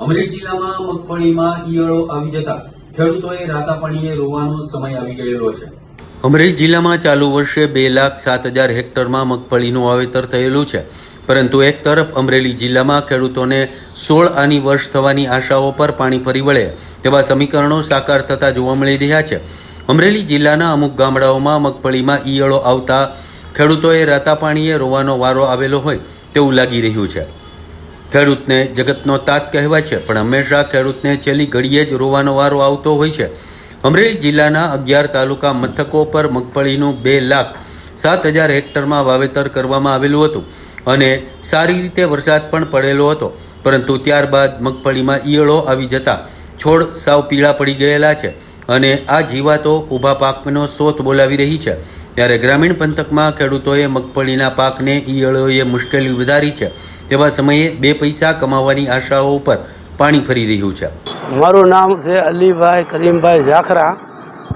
અમરેલી જિલ્લામાં મગફળીમાં ઈયળો આવી જતા ખેડૂતોએ રાતા રોવાનો સમય આવી ગયેલો છે. અમરેલી જિલ્લામાં ચાલુ વર્ષે બે લાખ સાત હજાર હેક્ટરમાં મગફળીનું વાવેતર થયેલું છે. પરંતુ એક તરફ અમરેલી જિલ્લામાં ખેડૂતોને સોળ આની વર્ષ થવાની આશાઓ પર પાણી ફરી વળે, તેવા સમીકરણો સાકાર થતા જોવા મળી રહ્યા છે. અમરેલી જિલ્લાના અમુક ગામડાઓમાં મગફળીમાં ઈયળો આવતા ખેડૂતોએ રાતા પાણીએ રોવાનો વારો આવેલો હોય તેવું લાગી રહ્યું છે. ખેડૂતને જગતનો તાત કહેવાય છે, પણ હંમેશા ખેડૂતને છેલ્લી ઘડીએ જ રોવાનો વારો આવતો હોય છે. અમરેલી જિલ્લાના અગિયાર તાલુકા મથકો પર મગફળીનું બે લાખ સાત હજાર હેક્ટરમાં વાવેતર કરવામાં આવેલું હતું અને સારી રીતે વરસાદ પણ પડેલો હતો. પરંતુ ત્યારબાદ મગફળીમાં ઈયળો આવી જતા છોડ સાવ પીળા પડી ગયેલા છે અને આ જીવાતો ઊભા પાકનો શોધ બોલાવી રહી છે. ત્યારે ગ્રામીણ પંથકમાં ખેડૂતોએ મગફળીના પાકને ઈયળોએ મુશ્કેલી વધારી છે. તેવા સમયે બે પૈસા કમાવાની આશાઓ ઉપર પાણી ફરી રહ્યું છે. મારું નામ છે અલીભાઈ કરીમભાઈ ઝાખરા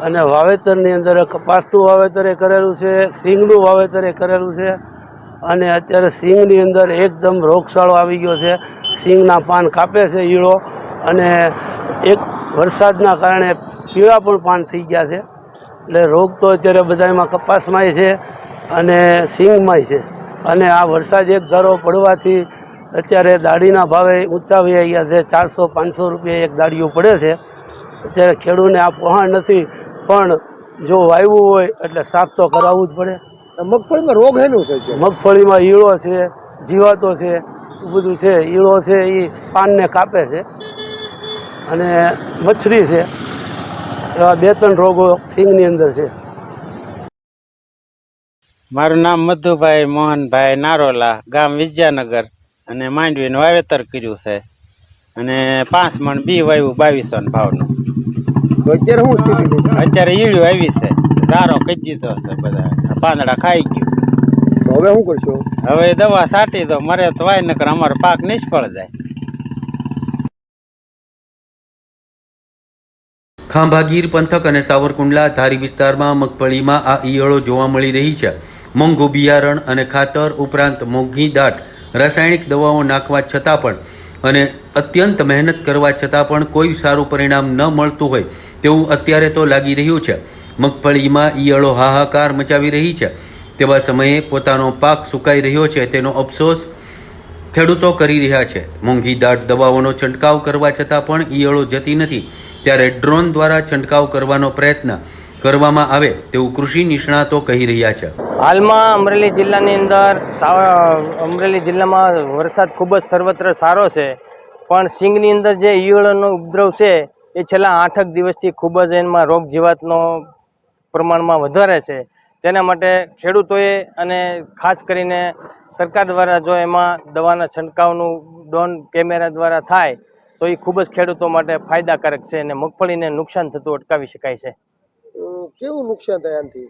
અને વાવેતરની અંદર કપાસનું વાવેતરે કરેલું છે, સિંગનું વાવેતરે કરેલું છે અને અત્યારે સિંગની અંદર એકદમ રોગચાળો આવી ગયો છે. સિંગના પાન કાપે છે ઈળો અને એક વરસાદના કારણે પીળા પણ પાન થઈ ગયા છે. એટલે રોગ તો અત્યારે બધામાં કપાસમાંય છે અને સિંગમાંય છે. અને આ વરસાદ એક ધારો પડવાથી અત્યારે દાડીના ભાવે ઊંચા વહી ગયા છે ચારસો પાંચસો રૂપિયા એક દાડીઓ પડે છે. અત્યારે ખેડૂતને આ પહોંચ નથી પણ જો વાવ્યું હોય એટલે સાફ તો કરાવવું જ પડે. મગફળીમાં રોગ હેલું છે? મગફળીમાં ઈળો છે જીવાતો છે એ બધું છે. ઈળો છે એ પાનને કાપે છે. અને મચ્છરી છે. બે ત્રણ રોગો સિંગની અંદર છે. મારું નામ મધુભાઈ મોહનભાઈ નારોલા ગામ વિદ્યાનગર અને માંડવીનું વાવેતર કર્યું છે. અને પાંચ મણ બી વાવ્યું બાવીસો ના ભાવનું અત્યારે શું સ્થિતિ છે? અત્યારે ઈળ્યું આવી છે. ધારો કહી દીધો છે બધા. પાંદડા ખાઈ ગયું. તો હવે શું કરશો? હવે દવા છાંટી દો. મરે તો વાય નકર અમારો પાક નિષ્ફળ જાય. ખાંભાગીર પંથક અને સાવરકુંડલા ધારી વિસ્તારમાં મગફળીમાં આ ઈયળો જોવા મળી રહી છે. મોંઘું બિયારણ અને ખાતર ઉપરાંત મોંઘી દાટ, રાસાયણિક દવાઓ નાખવા છતાં પણ અને અત્યંત મહેનત કરવા છતાં પણ કોઈ સારું પરિણામ ન મળતું હોય તેવું અત્યારે તો લાગી રહ્યું છે. મગફળીમાં ઈયળો હાહાકાર મચાવી રહી છે. તેવા સમયે પોતાનો પાક સુકાઈ રહ્યો છે તેનો અફસોસ ખેડૂતો કરી રહ્યા છે. મોંઘી દાટ દવાઓનો છંટકાવ કરવા છતાં પણ ઈયળો જતી નથી. ત્યારે ડ્રોન દ્વારા છંટકાવ કરવાનો પ્રયત્ન કરવામાં આવે તેવું કૃષિ નિષ્ણાતો કહી રહ્યા છે. હાલમાં અમરેલી જિલ્લાની અંદર અમરેલી જિલ્લામાં વરસાદ ખૂબ જ સર્વત્ર સારો છે. પણ સિંગની અંદર જે ઈયળનો ઉપદ્રવ છે, એ છેલ્લા આઠક દિવસથી ખૂબ જ એમાં રોગ જીવાતનો પ્રમાણમાં વધારે છે. તેના માટે ખેડૂતોએ અને ખાસ કરીને સરકાર દ્વારા જો એમાં દવાના છંટકાવનું ડોન કેમેરા દ્વારા થાય તો એ ખૂબ જ ખેડૂતો માટે ફાયદાકારક છે અને મગફળીને નુકસાન થતું અટકાવી શકાય છે. કેવું નુકસાન થાય આનાથી?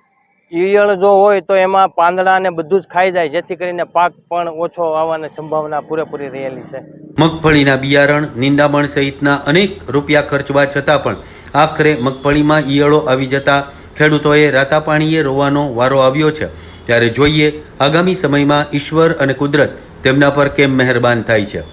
ઈયળ જો હોય તો એમાં પાંદડા ને બધું જ ખાઈ જાય જેથી કરીને પાક પણ ઓછો આવવાની સંભાવના પૂરેપૂરી રહેલી છે. મગફળીના બિયારણ નિંદામણ સહિતના અનેક રૂપિયા ખર્ચવા છતાં પણ આખરે મગફળીમાં ઈયળો આવી જતા ખેડૂતોએ રાતા પાણીએ રોવાનો વારો આવ્યો છે. ત્યારે જોઈએ આગામી સમયમાં ઈશ્વર અને કુદરત તેમના પર કેમ મહેરબાન થાય છે?